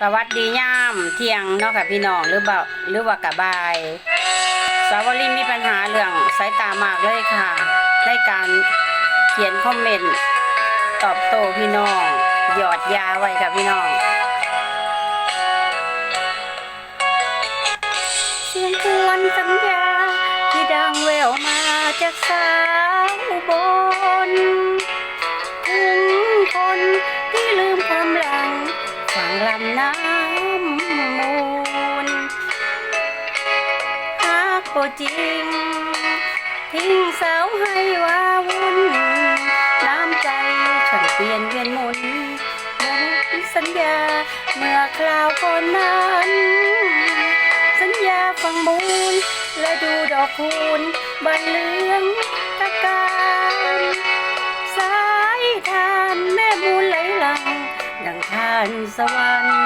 สวัสดีย่ามเที่ยงเนาะค่ะพี่น้องหรือเปล่าหรือว่ากะบายสาวลินมีปัญหาเรื่องสายตามากเลยค่ะในการเขียนคอมเมนต์ตอบโต้พี่น้องหยอดยาไว้ค่ะพี่น้องเสียงควญสัญญาที่ดังแววมาจากสาวอุบน มูลหากโปจริง ทิ้งสาวให้ว่าวุ่น น้ำใจช่างเปลี่ยนเวียนหมุนหมดสัญญา เมื่อคราวก่อนนั้น สัญญาฟังมูล และดูดอกคูณบานเหลืองตะการ สายทานแม่มูล ดังทานสวรรค์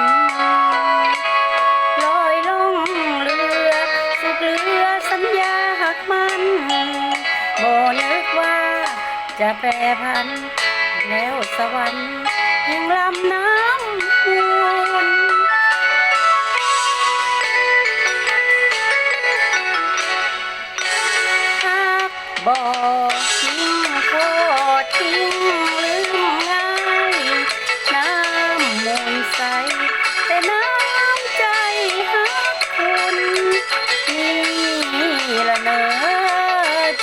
ลอยล่องเรือสุกเรือสัญญาหักมันโบนึกว่าจะแปรพัน แล้วสวรรค์แห่งลำน้ำมูลหักบ่ทิ้งโคทิ้งลืมง่ แต่น้ำใจหักคุณนี่ละเนอ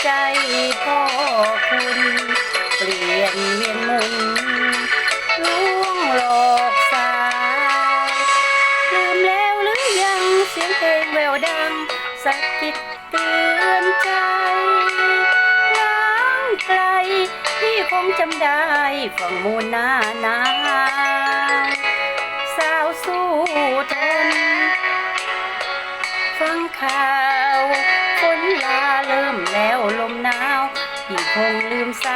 ใจพ่อคุณเปลี่ยนเวียนมุนลวงหลอกสายลืมแล้วหรือยังเสียงเพลงแววดังสักกิดเตือนใจล้างไกลพี่คงจำได้ฝั่งมูลนานา ฟังข่าว ฝนลาเริ่มแล้วลมหนาวพี่คงลืมสา